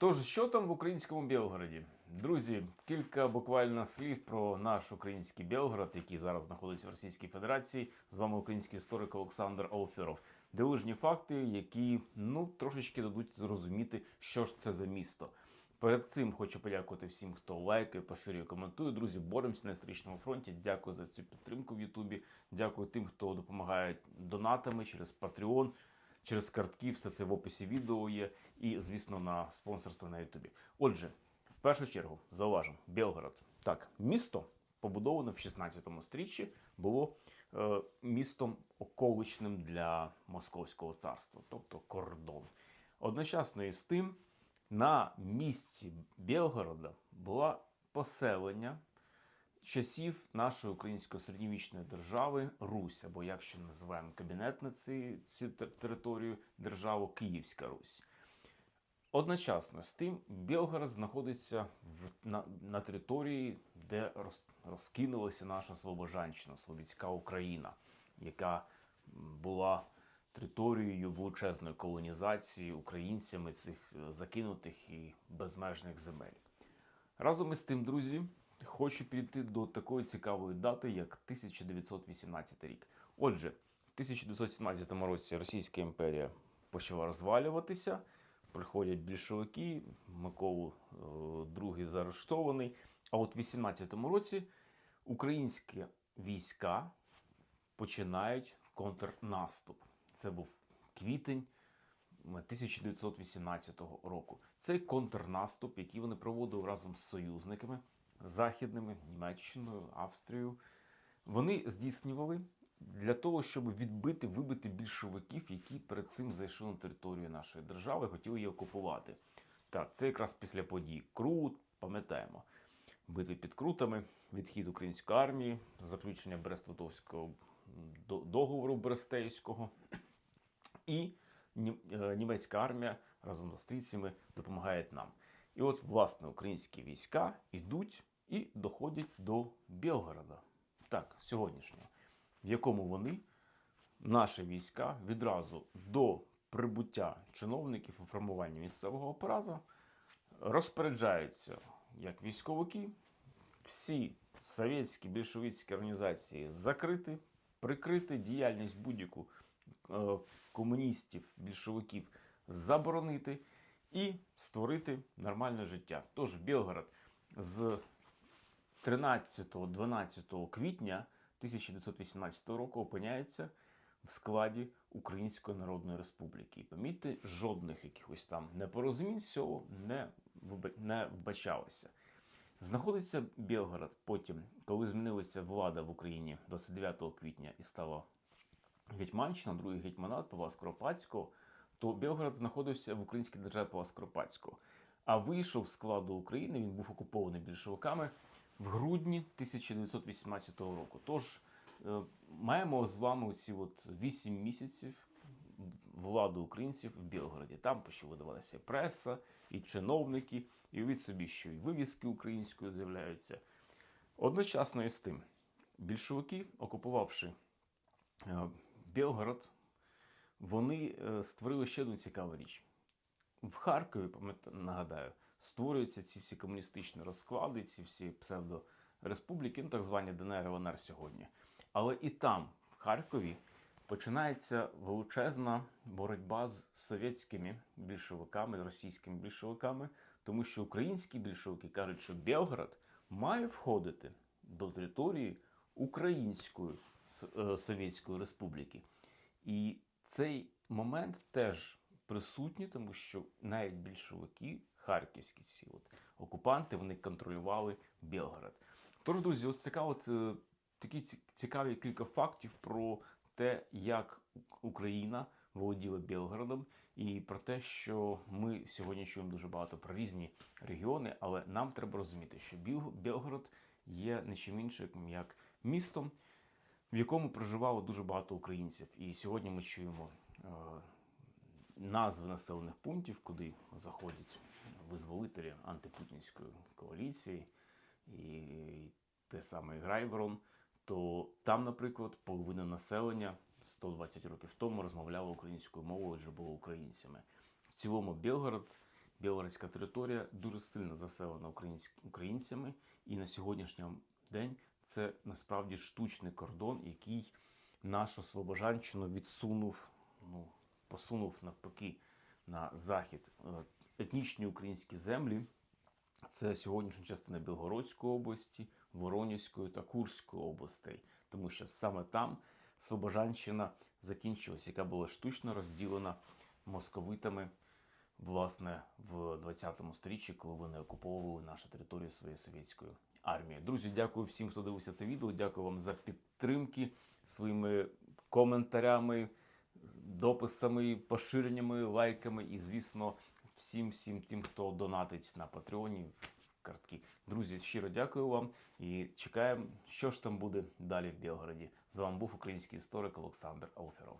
Тож, що там в українському Білгороді? Друзі, кілька буквально слів про наш український Білгород, який зараз знаходиться в Російській Федерації. З вами український історик Олександр Олферов. Дивижні факти, які ну трошечки дадуть зрозуміти, що ж це за місто. Перед цим хочу подякувати всім, хто лайкає, поширює, коментує. Друзі, боремося на історичному фронті. Дякую за цю підтримку в Ютубі. Дякую тим, хто допомагає донатами через Patreon, через картки. Все це в описі відео є. І, звісно, на спонсорство на Ютубі. Отже, в першу чергу зауважимо, Білгород. Так, місто побудоване в 16 стріччі, було е, містом околичним для Московського царства, тобто кордон. Одночасно із тим, на місці Білгорода була поселення часів нашої української середньовічної держави Русь, або як ще називаємо кабінет на ці, цю тер- територію державу Київська Русь. Одночасно з тим Білгород знаходиться в, на, на території, де роз, розкинулася наша Слобожанщина, Слобідська Україна, яка була територією величезної колонізації українцями цих е, закинутих і безмежних земель. Разом із тим, друзі, хочу підійти до такої цікавої дати, як 1918 рік. Отже, в 1917 році Російська імперія почала розвалюватися. Приходять більшовики, Миколу е, II заарештований. А от в 18-му році українські війська починають контрнаступ. Це був квітень 1918 року. Цей контрнаступ, який вони проводили разом з союзниками західними, Німеччиною, Австрією, вони здійснювали для того, щоб відбити, вибити більшовиків, які перед цим зайшли на територію нашої держави, хотіли її окупувати. Так, це якраз після подій Крут, пам'ятаємо. Битви під Крутами, відхід української армії, заключення Брест-Литовського договору Брестейського. І е, німецька армія разом з австрійцями допомагає нам. І от, власне, українські війська йдуть і доходять до Білгорода. Так, сьогоднішнього, в якому вони, наші війська, відразу до прибуття чиновників у формуванні місцевого апарату розпоряджаються як військовики, всі совєтські більшовицькі організації закрити, прикрити діяльність будь-яку е, комуністів, більшовиків заборонити і створити нормальне життя. Тож Білгород з 13-12 квітня 1918 року опиняється в складі Української Народної Республіки. І помітьте, жодних якихось там непорозумінь всього не, не вбачалося. Знаходиться Білгород потім, коли змінилася влада в Україні 29 квітня і стала Гетьманщина, другий гетьманат Павла Скоропадського, то Білгород знаходився в українській державі Павла Скоропадського. А вийшов з складу України, він був окупований більшовиками в грудні 1918 року. Тож е, маємо з вами ці от 8 місяців владу українців в Білгороді. Там почали видавалася преса, і чиновники, і від собі, що і вивіски українською з'являються. Одночасно із тим, більшовики, окупувавши е, Білгород, вони е, створили ще одну цікаву річ. В Харкові, нагадаю, створюються ці всі комуністичні розклади, ці всі псевдореспубліки, ну так звані ДНР ЛНР сьогодні. Але і там, в Харкові, починається величезна боротьба з совєтськими більшовиками, російськими більшовиками, тому що українські більшовики кажуть, що Білгород має входити до території Української е, Совєтської Республіки. І цей момент теж присутній, тому що навіть більшовики, харківські ці от окупанти, вони контролювали Білгород. Тож, друзі, ось цікаво, е, такі цікаві кілька фактів про те, як Україна володіла Білгородом, і про те, що ми сьогодні чуємо дуже багато про різні регіони, але нам треба розуміти, що Біл- Білгород є не чим іншим, як містом, в якому проживало дуже багато українців. І сьогодні ми чуємо е, назви населених пунктів, куди заходять визволителі антипутінської коаліції, і те саме Грайворон, то там, наприклад, половина населення 120 років тому розмовляла українською мовою, адже було українцями. В цілому Білгород Білгородська територія дуже сильно заселена українцями, і на сьогоднішній день це насправді штучний кордон, який нашу Слобожанщину відсунув, ну, посунув навпаки на захід. Е, Етнічні українські землі це сьогоднішня частина Білгородської області, Воронезької та Курської областей, тому що саме там Слобожанщина закінчилась, яка була штучно розділена московитами власне в 20 сторіччі, коли вони окуповували нашу територію своєю совєтською армією. Друзі, дякую всім, хто дивився це відео. Дякую вам за підтримки своїми коментарями, дописами, поширеннями, лайками і, звісно, всім всім тим, хто донатить на Патреоні в картки. Друзі, щиро дякую вам і чекаємо, що ж там буде далі в Білгороді. З вами був український історик Олександр Алферов.